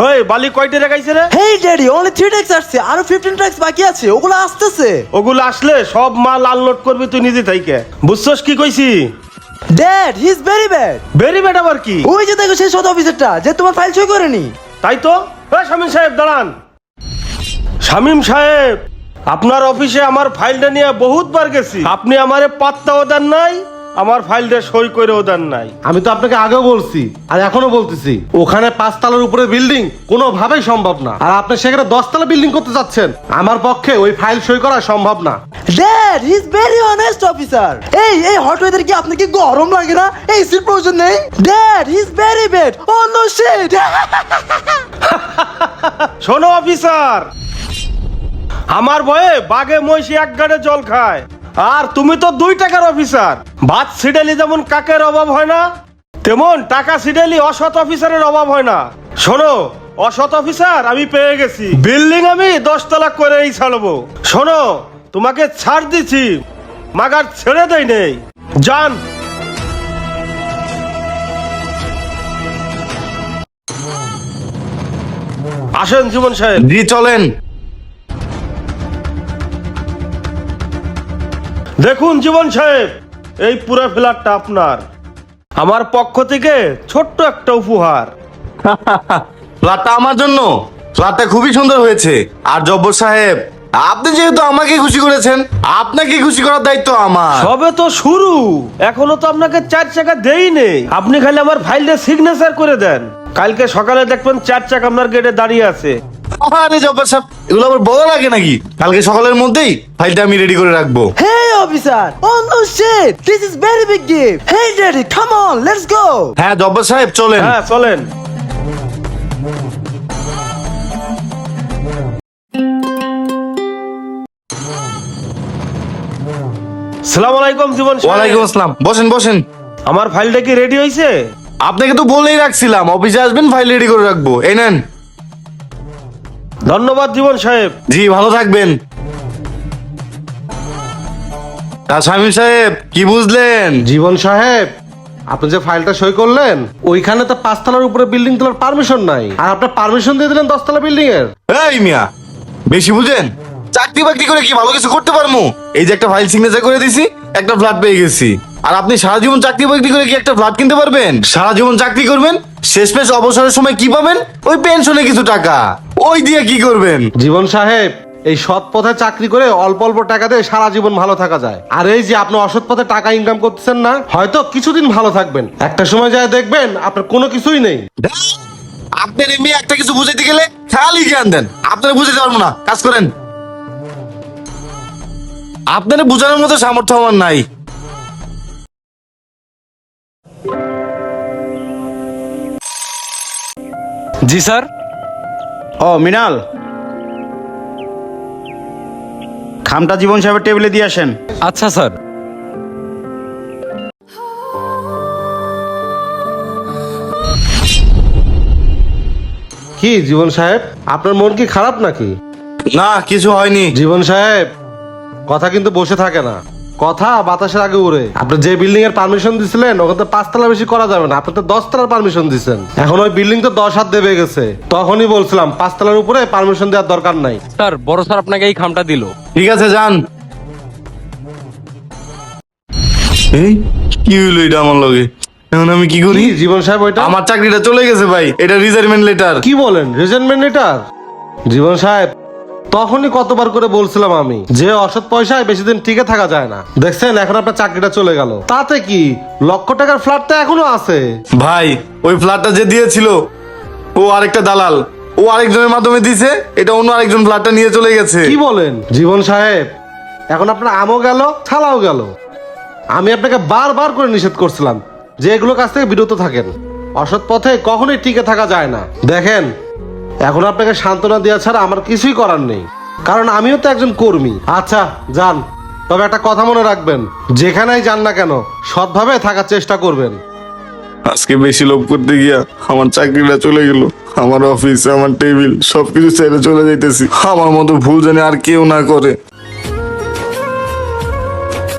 হই বালি কয়টি রেখাইছে রে? Hey daddy only three tax আসছে আরও ফিফটিন ট্যাক্স বাকি আছে ওগুলো আসতেছে। ওগুলো আসলে সব মাল আনলোড করবি তুই নিজে থাইকে বুঝছস কি কইছি? Dad he is very bad very bad আবার কি? ওই যে দেখো সেই সদ অফিসারটা যে তোমার ফাইল সই করেনি। তাই তো? এ শামীম সাহেব দাঁড়ান। শামীম সাহেব আপনার অফিসে আমার ফাইলটা নিয়ে বহুতবার গেছি। আপনি আমারে পাত্তাও দেন নাই আমার ফাইলটা সই করেও দেন নাই। আমি তো আপনাকে আগেও বলছি আর এখনও বলতেছি। ওখানে পাঁচতলার উপরে বিল্ডিং কোনোভাবেই সম্ভব না। আর আপনি সেখানে দশতলা বিল্ডিং করতে যাচ্ছেন আমার পক্ষে ওই ফাইল সই করা সম্ভব না। He is very honest officer এই এই হট ওয়েদার কি আপনার কি গরম লাগে না? এই সিট প্রয়োজন নেই? He is very bad oh no shit শোনো অফিসার আমার ভয়ে বাঘে মহিষি এক গাড়ে জল খায়। আর তুমি তো দুই টাকার অফিসার। ভাত সিডালি যেমন কাকের অভাব হয় না, তেমন টাকা সিডালি অসৎ অফিসারের অভাব হয় না। শোনো, অসৎ অফিসার আমি পেয়ে গেছি। বিল্ডিং আমি দশতলা করেই ছাড়বো। শোনো, তোমাকে ছাড় দিছি, মাগার ছেড়ে দেই নেই। যান। আসেন জীবন সাহেব। জি, চলেন। দেখুন জীবন সাহেব এই পুরো ফ্ল্যাটটা আপনার। আমার পক্ষ থেকে ছোট্ট একটা উপহার। ফ্ল্যাটটা আমার জন্য? ফ্ল্যাটটা খুবই সুন্দর হয়েছে। আর জব্বর সাহেব আপনি যেহেতু আমাকে খুশি করেছেন আপনাকে খুশি করার দায়িত্ব আমার। সবে তো শুরু। এখনও তো আপনাকে চার চাকা দেই নেই আপনি খালি আমার ফাইলটা সিগনেচার করে দেন। কালকে সকালে দেখবেন চার চাকা আপনার গেটে দাঁড়িয়ে আছে। আরে জব্বর সাহেব এগুলো আবার বলা লাগে নাকি কালকে সকালের মধ্যেই ফাইলটা আমি রেডি করে রাখব Hey officer! Oh no shit! This is very big gift! Hey daddy, come on, let's go! হ্যাঁ জব্বর সাহেব চলেন হ্যাঁ চলেন সালাম আলাইকুম জীবন সাহেব। ওয়ালাইকুম আসসালাম বসেন বসেন আমার ফাইলটা কি রেডি হয়েছে আপনাকে তো বলেই রাখছিলাম অফিসে আসবেন ফাইল রেডি করে রাখব এই নেন ধন্যবাদ জীবন সাহেব। জি ভালো থাকবেন। তা শামীম সাহেব কি বুঝলেন? জীবন সাহেব আপনি যে ফাইলটা সই করলেন ওইখানে তো পাঁচতলার উপরে বিল্ডিং তোলার পারমিশন নাই। আর আপনার পারমিশন দিয়ে দিলেন দশতলা বিল্ডিং এর। এই মিয়া বেশি বুঝেন? চাকরি বাকরি করে কি ভালো কিছু করতে পারব এই যে একটা ফাইল সিগনেচার করে দিছি একটা ফ্ল্যাট পেয়ে গেছি। আর আপনি সারা জীবন চাকরি বাকরি করে কি একটা ফ্ল্যাট কিনতে পারবেন? সারা জীবন চাকরি করবেন শেষমেশ অবসরের সময় কি পাবেন? ওই পেনশনে কিছু টাকা। ওই দিয়ে কি করবেন? জীবন সাহেব এই সৎ পথে চাকরি করে অল্প অল্প টাকা দিয়ে সারা জীবন ভালো থাকা যায়। আর এই যে আপনি অসৎ পথে টাকা ইনকাম করতেছেন না হয়তো কিছুদিন ভালো থাকবেন। একটা সময় যায় দেখবেন আপনার কোনো কিছুই নেই। আপনার এমনি একটা কিছু বুঝাইতে গেলে খালি জ্ঞান দেন। আপনারা বুঝাতে পারব না। কাজ করেন। আপনারা বোঝানোর মতো সামর্থ্য আমার নাই। জি স্যার। ও মিনাল খামটা জীবন সাহেবের টেবিলে দিয়ে আসেন। আচ্ছা স্যার। কি জীবন সাহেব? আপনার মন কি খারাপ নাকি? না কিছু হয়নি। জীবন সাহেব কথা কিন্তু বসে থাকে না। কথা বাতাসের আগে উড়ে। আপনি যে বিল্ডিং এর পারমিশন দিছিলেন ওখানে তো পাঁচতলা বেশি করা যাবে না। আপনি তো দশতলার পারমিশন দিছেন। এখন ওই বিল্ডিং তো দশ হাত দেবে গেছে। তখনই বলছিলাম পাঁচতলার উপরে পারমিশন দেওয়ার দরকার নাই। স্যার বড় স্যার আপনাকে এই খামটা দিল। ঠিক আছে যান। এই কি হইল এটা আমার লগে? এখন আমি কি করি? জীবন সাহেব ওইটা? আমার চাকরিটা চলে গেছে ভাই এটা রিজার্ভমেন্ট লেটার কি বলেন? রিজেন্টমেন্ট লেটার জীবন সাহেব তখনই কতবার করে বলছিলাম আমি যে অসৎ পয়সায় বেশি দিন টিকে থাকা যায় না। দেখছেন এখন আপনার চাকরিটা চলে গেল। তাতে কি? লক্ষ টাকার ফ্ল্যাটটা এখনও আছে? ভাই ওই ফ্ল্যাটটা যে দিয়েছিল ও আরেকটা দালাল। ও আরেকজনের মাধ্যমে দিছে এটা অন্য আরেকজন ফ্ল্যাটটা নিয়ে চলে গেছে। কি বলেন? জীবন সাহেব এখন আপনার আমও গেল ছালাও গেল। আমি আপনাকে বারবার করে নিষেধ করছিলাম যে এগুলো কাছ থেকে বিরত থাকেন। অসৎ পথে কখনোই টিকে থাকা যায় না। দেখেন এখন আপনাকে সান্ত্বনা দেওয়া ছাড়া আমার কিছুই করার নেই। কারণ আমিও তো একজন কর্মী। আচ্ছা যান। তবে একটা কথা মনে রাখবেন। যেখানেই যান না কেন সৎভাবে থাকার চেষ্টা করবেন। আজকে বেশি লোভ করতে গিয়া আমার চাকরিটা চলে গেল। আমার অফিস আমার টেবিল সবকিছু ছেড়ে চলে যাইতেছি। আমার মতো ভুল জানি আর কেউ না করে।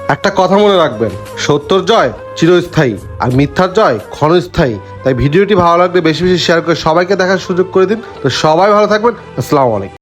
একটা কথা মনে রাখবেন। সত্যর জয় চিরস্থায়ী আর মিথ্যার জয় ক্ষণস্থায়ী। তাই ভিডিওটি ভালো লাগলে বেশি বেশি শেয়ার করে সবাইকে দেখার সুযোগ করে দিন। তো সবাই ভালো থাকবেন। আসসালামু আলাইকুম।